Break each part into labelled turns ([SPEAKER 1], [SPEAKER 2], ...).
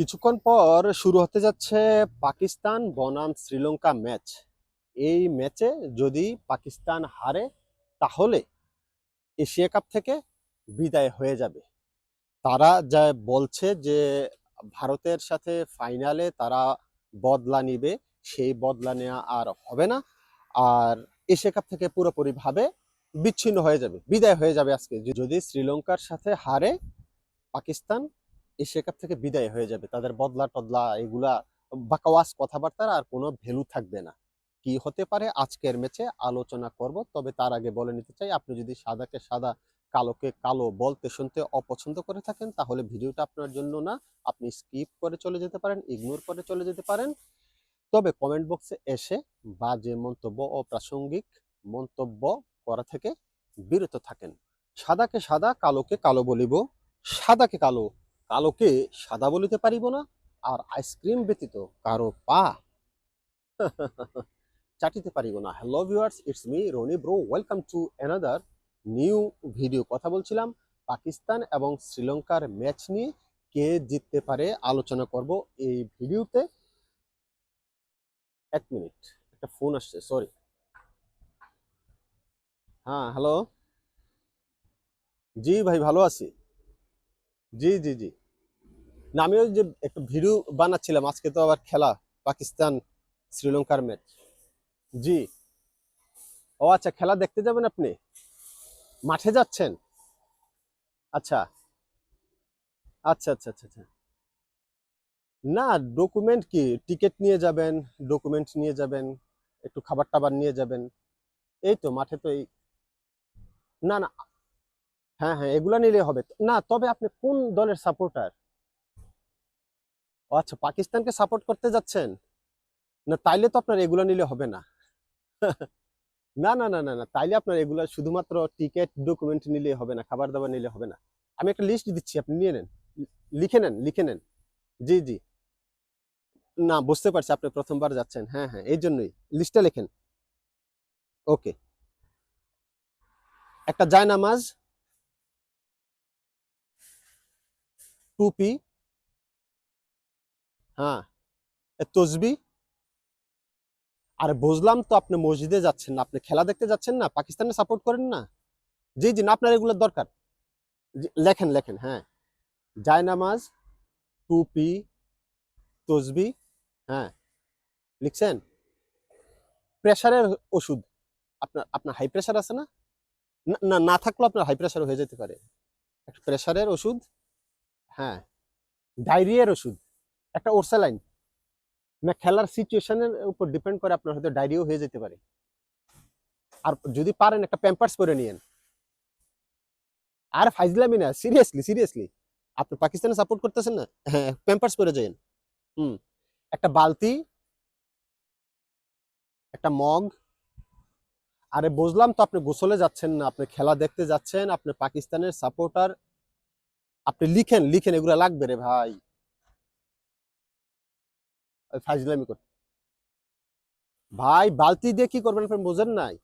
[SPEAKER 1] কিছুক্ষণ পর শুরু হতে যাচ্ছে পাকিস্তান বনাম শ্রীলঙ্কা ম্যাচ। এই ম্যাচে যদি পাকিস্তান হারে, তাহলে এশিয়া কাপ থেকে বিদায় হয়ে যাবে। তারা যা বলছে যে, ভারতের সাথে ফাইনালে তারা বদলা নিবে, সেই বদলা নেওয়া আর হবে না। আর এশিয়া কাপ থেকে পুরোপুরিভাবে বিচ্ছিন্ন হয়ে যাবে, বিদায় হয়ে যাবে আজকে। যদি শ্রীলঙ্কার সাথে হারে, পাকিস্তান এশিয়া কাপ থেকে বিদায় হয়ে যাবে। তাদের বদলা টদলা এগুলা বাকাওয়াস কথাবার্তার আর কোনো ভ্যালু থাকবে না। কি হতে পারে আজকের ম্যাচে আলোচনা করব, তবে তার আগে বলে নিতে চাই, আপনি যদি সাদাকে সাদা, কালোকে কালো বলতে শুনতে অপছন্দ করে থাকেন, তাহলে ভিডিওটা আপনার জন্য না। আপনি স্কিপ করে চলে যেতে পারেন, ইগনোর করে চলে যেতে পারেন। তবে কমেন্ট বক্সে এসে বাজে মন্তব্য ও প্রাসঙ্গিক মন্তব্য করা থেকে বিরত থাকেন। সাদাকে সাদা, কালোকে কালো বলিব, সাদাকে কালো কালোকে সাদা বলিতে পারিব না, আর আইসক্রিম ব্যতীত কারও পা চাটিতে পারিব না। Hello viewers it's me Rony bro welcome to another new video কথা বলছিলাম পাকিস্তান এবং শ্রীলঙ্কার ম্যাচ নিয়ে, কে জিততে পারে আলোচনা করব এই ভিডিওতে। এক মিনিট একটা ফোন আসছে সরি হ্যাঁ হ্যালো জি ভাই, ভালো আছি। জি জি জি। না আমি ওই যে একটা ভিডিও বানাচ্ছিলাম, আজকে তো আবার খেলা, পাকিস্তান শ্রীলঙ্কার ম্যাচ জি। ও আচ্ছা খেলা দেখতে যাবেন আপনি? মাঠে যাচ্ছেন? আচ্ছা। আচ্ছা আচ্ছা আচ্ছা আচ্ছা। না ডকুমেন্ট কি? টিকিট নিয়ে যাবেন ডকুমেন্ট নিয়ে যাবেন, একটু খাবার টাবার নিয়ে যাবেন। এই তো, মাঠে তো এই না না। হ্যাঁ হ্যাঁ এগুলা নিলে হবে। না, তবে আপনি কোন দলের সাপোর্টার ও আচ্ছা পাকিস্তানকে সাপোর্ট করতে যাচ্ছেন? না, তাইলে তো আপনার এগুলো নিলে হবে না। না না না না না, তাইলে আপনার এগুলো শুধুমাত্র টিকিট ডকুমেন্ট নিলে হবে না, খাবার দাবার নিলে হবে না। আমি একটা লিস্ট দিচ্ছি, আপনি নিয়ে নেন। লিখে নেন লিখে নেন। জি জি। না, বুঝতে পারছি, আপনি প্রথমবার যাচ্ছেন। হ্যাঁ হ্যাঁ এই জন্যই। লিস্টটা লেখেন। ওকে। একটা জায়নামাজ। টুপি হ্যাঁ। তসবি? আর বুঝলাম তো আপনি মসজিদে যাচ্ছেন না, আপনি খেলা দেখতে যাচ্ছেন না পাকিস্তানে সাপোর্ট করেন না? জি জি, না, আপনার এগুলোর দরকার। লেখেন লেখেন হ্যাঁ। জায়নামাজ টুপি, তসবি হ্যাঁ। লিখছেন? প্রেশারের ওষুধ। আপনার আপনার হাই প্রেশার আছে না? না- না থাকলেও আপনার হাই প্রেশার হয়ে যেতে পারে। প্রেশারের ওষুধ হ্যাঁ। ডায়রিয়ার ওষুধ। একটা ওরসালাইন। না খেলার সিচুয়েশনের উপর ডিপেন্ড করে আপনার হয়তো ডায়রিয়াও হয়ে যেতে পারে। আর যদি পারেন একটা প্যাম্পার্স করে নিয়েন। আর ফাইজলামি না সিরিয়াসলি সিরিয়াসলি আপনি পাকিস্তানে সাপোর্ট করতেছেন না? প্যাম্পার্স করে যাইন হুম, একটা বালতি, একটা মগ। আরে বুঝলাম তো আপনি গোসলে যাচ্ছেন না, আপনি খেলা দেখতে যাচ্ছেন, আপনি পাকিস্তানের সাপোর্টার আপনি লিখেন লিখেন, এগুলো লাগবে রে ভাই। ফাজলামি করতে। ভাই, বালতি দিয়ে কি করবেন আপনি বোঝেন নাই?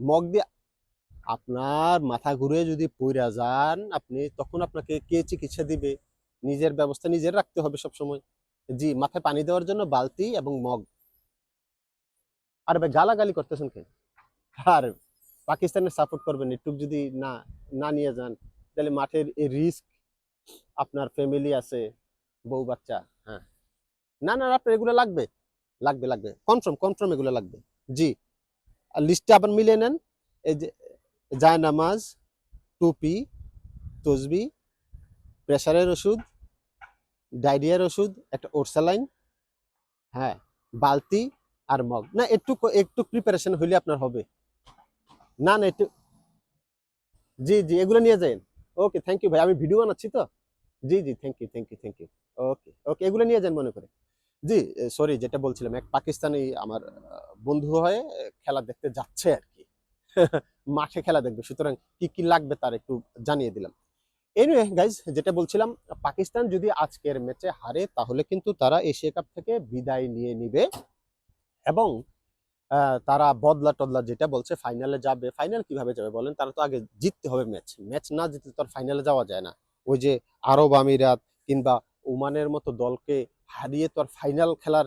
[SPEAKER 1] মগ দিয়ে আপনার মাথা ঘুরে যদি পইরা যান, আপনি তখন আপনাকে কে চিকিৎসা দিবে? নিজের ব্যবস্থা নিজের রাখতে হবে সব সময় জি, মাথায় পানি দেওয়ার জন্য বালতি এবং মগ। আর ভাই, গালাগালি করতেছেন কেন? আর পাকিস্তানের সাপোর্ট করবেন একটু যদি না না নিয়ে যান, তাহলে মাঠের এই রিস্ক আপনার ফ্যামিলি আছে, বউ বাচ্চা হ্যাঁ। না না আপনার এগুলো লাগবে। লাগবে লাগবে। কনফার্ম কনফার্ম এগুলো লাগবে। জি। আর লিস্টে আবার মিলিয়ে নেন। এই যে জায় নামাজ, টুপি, তসবি প্রেশারের ওষুধ, ডায়রিয়ার ওষুধ, একটা ওরসালাইন হ্যাঁ বালতি আর মগ। না, একটু একটু প্রিপারেশন হইলে আপনার হবে। না না, একটু জি জি, এগুলো নিয়ে যান ওকে থ্যাংক ইউ ভাই। আমি ভিডিও বানাচ্ছি তো? জি জি thank you thank you thank you okay okay এগুলো নিয়ে যান মনে করে। জি সরি যেটা বলছিলাম, এক পাকিস্তানি আমার বন্ধু হয়ে খেলা দেখতে যাচ্ছে আর কি। মাঠে খেলা দেখবে, সুতরাং কি কি লাগবে তার একটু জানিয়ে দিলাম। এনিওয়ে গাইজ যেটা বলছিলাম, পাকিস্তান যদি আজকের ম্যাচে হারে, তাহলে কিন্তু তারা এশিয়া কাপ থেকে বিদায় নিয়ে নিবে এবং তারা বদলা টদলা যেটা বলছে, ফাইনালে যাবে। ফাইনাল কীভাবে যাবে বলেন? তারা তো আগে জিততে হবে ম্যাচ। ম্যাচ না জিতলে তো আর ফাইনালে যাওয়া যায় না। ওই যে আরব আমিরাত কিংবা ওমানের মতো দলকে হারিয়ে তো আর ফাইনাল খেলার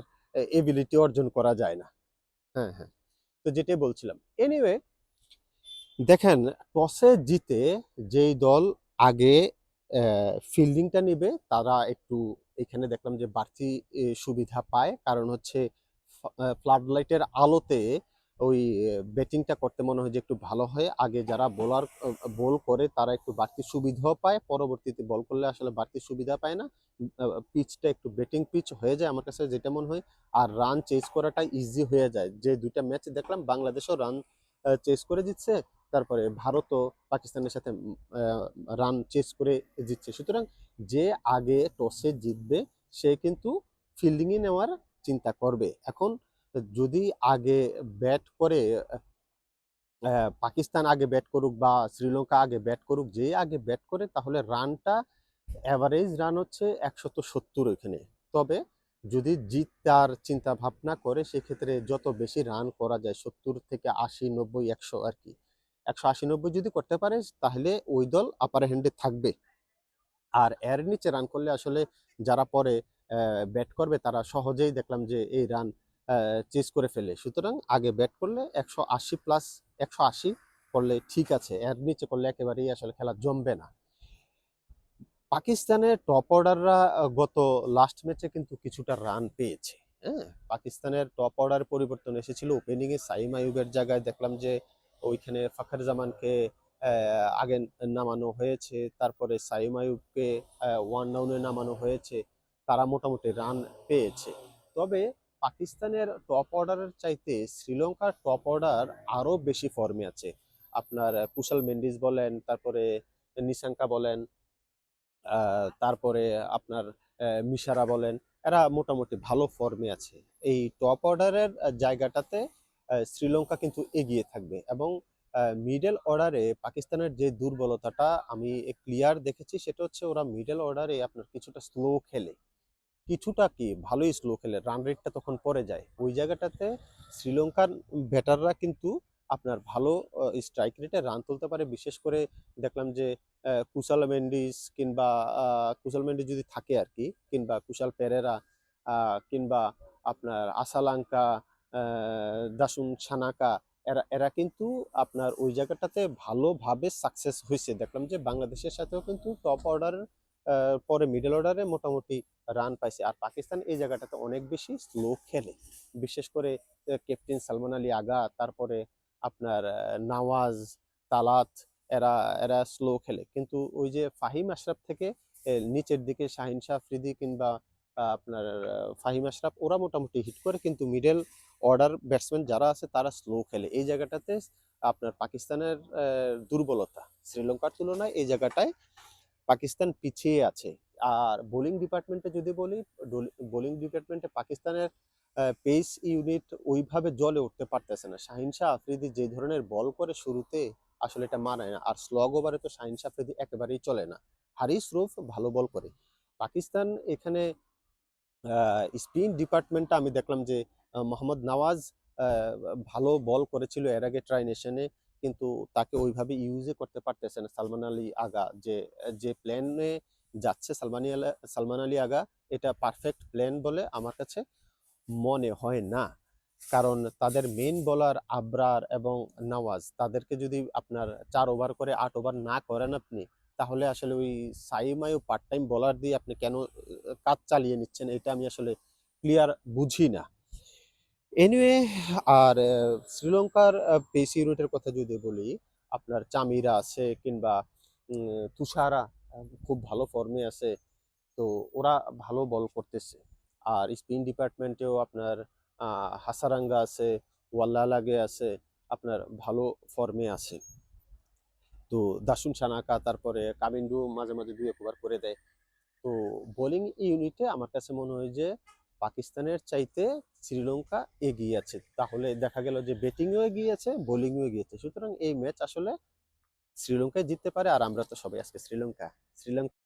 [SPEAKER 1] এবিলিটি অর্জন করা যায় না। হ্যাঁ হ্যাঁ। তো যেটাই বলছিলাম। এনিওয়ে দেখেন টসে জিতে যেই দল আগে ফিল্ডিংটা নেবে, তারা একটু এখানে দেখলাম যে বাড়তি সুবিধা পায়। কারণ হচ্ছে ফ্লাড লাইটের আলোতে ওই ব্যাটিংটা করতে মনে হয় যে একটু ভালো হয়। আগে যারা বোলার বল করে তারা একটু বাড়তি সুবিধাও পায়। পরবর্তীতে বল করলে আসলে বাড়তি সুবিধা পায় না। পিচটা একটু ব্যাটিং পিচ হয়ে যায় আমার কাছে যেটা মনে হয়। আর রান চেস করাটা ইজি হয়ে যায়। যে দুইটা ম্যাচ দেখলাম, বাংলাদেশও রান চেস করে দিচ্ছে তারপরে ভারতও পাকিস্তানের সাথে রান চেস করে জিতছে। সুতরাং যে আগে টসে জিতবে, সে কিন্তু ফিল্ডিংয়ে নেওয়ার চিন্তা করবে। এখন যদি আগে ব্যাট করে পাকিস্তান আগে ব্যাট করুক বা শ্রীলঙ্কা আগে ব্যাট করুক, যে আগে ব্যাট করে, তাহলে রানটা অ্যাভারেজ রান হচ্ছে একশত সত্তর ওইখানে। তবে যদি জিত তার চিন্তা ভাবনা করে, সেক্ষেত্রে যত বেশি রান করা যায়, সত্তর থেকে আশি, নব্বই, একশো আর কি। একশো আশি, নব্বই যদি করতে পারে তাহলে ওই দল আপার হ্যান্ডে থাকবে। আর এর নিচে রান করলে আসলে যারা পরে ব্যাট করবে, তারা সহজেই দেখলাম যে, এই রান চেস করে ফেলে। সুতরাং আগে ব্যাট করলে একশো আশি প্লাস একশো আশি করলে ঠিক আছে এর নিচে করলে একেবারেই আসলে খেলা জমবে না। পাকিস্তানের টপ অর্ডাররা গত লাস্ট ম্যাচে কিন্তু কিছুটা রান পেয়েছে হ্যাঁ? পাকিস্তানের টপ অর্ডার পরিবর্তন এসেছিল ওপেনিংয়ে সাইম আইয়ুবের জায়গায় দেখলাম যে ওইখানে ফাখার জামানকে আগে নামানো হয়েছে, তারপরে সাইম আইয়ুবকে ওয়ান ডাউনে নামানো হয়েছে। তারা মোটামুটি রান পেয়েছে। তবে পাকিস্তানের টপ অর্ডারের চাইতে শ্রীলঙ্কার টপ অর্ডার আরও বেশি ফর্মে আছে। আপনার কুশাল মেন্ডিস বলেন, তারপরে নিশাঙ্কা বলেন তারপরে আপনার মিশারা বলেন, এরা মোটামুটি ভালো ফর্মে আছে। এই টপ অর্ডারের জায়গাটাতে শ্রীলঙ্কা কিন্তু এগিয়ে থাকবে এবং মিডল অর্ডারে পাকিস্তানের যে দুর্বলতাটা আমি ক্লিয়ার দেখেছি, সেটা হচ্ছে ওরা মিডল অর্ডারে আপনার কিছুটা স্লো খেলে। কিছুটা কি ভালোই স্লো খেলে রান রেটটা তখন পড়ে যায়। ওই জায়গাটাতে শ্রীলঙ্কার ব্যাটাররা কিন্তু আপনার ভালো স্ট্রাইক রেটে রান তুলতে পারে। বিশেষ করে দেখলাম যে কুশাল মেন্ডিস কিংবা কুশাল মেন্ডিস যদি থাকে আর কি, কিংবা কুশাল পেরেরা কিংবা আপনার আসালাঙ্কা দাসুন সানাকা এরা এরা কিন্তু আপনার ওই জায়গাটাতে ভালোভাবে সাকসেস হয়েছে। দেখলাম যে বাংলাদেশের সাথেও কিন্তু টপ অর্ডার পরে মিডল অর্ডারে মোটামুটি রান পাইছে। আর পাকিস্তান এই জায়গাটাতে অনেক বেশি স্লো খেলে। বিশেষ করে ক্যাপ্টেন সালমান আলী আগা তারপরে আপনার নওয়াজ, তালাত, এরা এরা স্লো খেলে। কিন্তু ওই যে ফাহিম আশরাফ থেকে নিচের দিকে শাহিন শাহ আফ্রিদি কিংবা আপনার ফাহিম আশরাফ, ওরা মোটামুটি হিট করে। কিন্তু মিডল অর্ডার ব্যাটসম্যান যারা আছে, তারা স্লো খেলে। এই জায়গাটাতে আপনার পাকিস্তানের দুর্বলতা, শ্রীলঙ্কার তুলনায় এই জায়গাটায় পাকিস্তান পিছিয়ে আছে। আর বোলিং ডিপার্টমেন্টে যদি বলি বোলিং ডিপার্টমেন্টে পাকিস্তানের পেস ইউনিট ওইভাবে জলে উঠতে পারতেছে না। শাহিন শাহ আফ্রিদি যে ধরনের বল করে শুরুতে আসলে এটা মানায় না। আর স্লগ ওভারে তো শাহিন শাহ আফ্রিদি একেবারেই চলে না। হারিস রুফ ভালো বল করে। পাকিস্তান এখানে স্পিন ডিপার্টমেন্টটা আমি দেখলাম যে মোহাম্মদ নওয়াজ ভালো বল করেছিল এর আগে ট্রাই নেশনে। কিন্তু তাকে ওইভাবে ইউজে করতে পারতেছে না সালমান আলী আগা। যে যে প্ল্যানে যাচ্ছে সালমান সালমান আলী আগা, এটা পারফেক্ট প্ল্যান বলে আমার কাছে মনে হয় না। কারণ তাদের মেন বলার আবরার এবং নওয়াজ, তাদেরকে যদি আপনার চার ওভার করে আট ওভার না করেন আপনি, তাহলে আসলে ওই সাইমায়ু পার্ট টাইম বলার দিয়ে আপনি কেন, কাজ চালিয়ে নিচ্ছেন, এটা আমি আসলে ক্লিয়ার বুঝি না। এনিওয়ে আর শ্রীলঙ্কার পেস ইউনিটের কথা যদি বলি, আপনার চামিরা আছে কিংবা তুষারা খুব ভালো ফর্মে আছে, তো ওরা ভালো বল করতেছে। আর স্পিন ডিপার্টমেন্টেও আপনার হাসারাঙ্গা আছে ওয়াল্লা লাগে আছে, আপনার ভালো ফর্মে আছে। তো দাসুন সানাকা, তারপরে কামিন্ডু মাঝে মাঝে দুই একবার করে দেয়। তো বোলিং ইউনিটে আমার কাছে মনে হয় যে পাকিস্তানের চাইতে শ্রীলঙ্কা এগিয়ে আছে। তাহলে দেখা গেল যে ব্যাটিংও এগিয়ে আছে বোলিংও এগিয়ে আছে। সুতরাং এই ম্যাচ আসলে শ্রীলঙ্কায় জিততে পারে আর আমরা তো সবাই আজকে শ্রীলঙ্কা। শ্রীলঙ্কা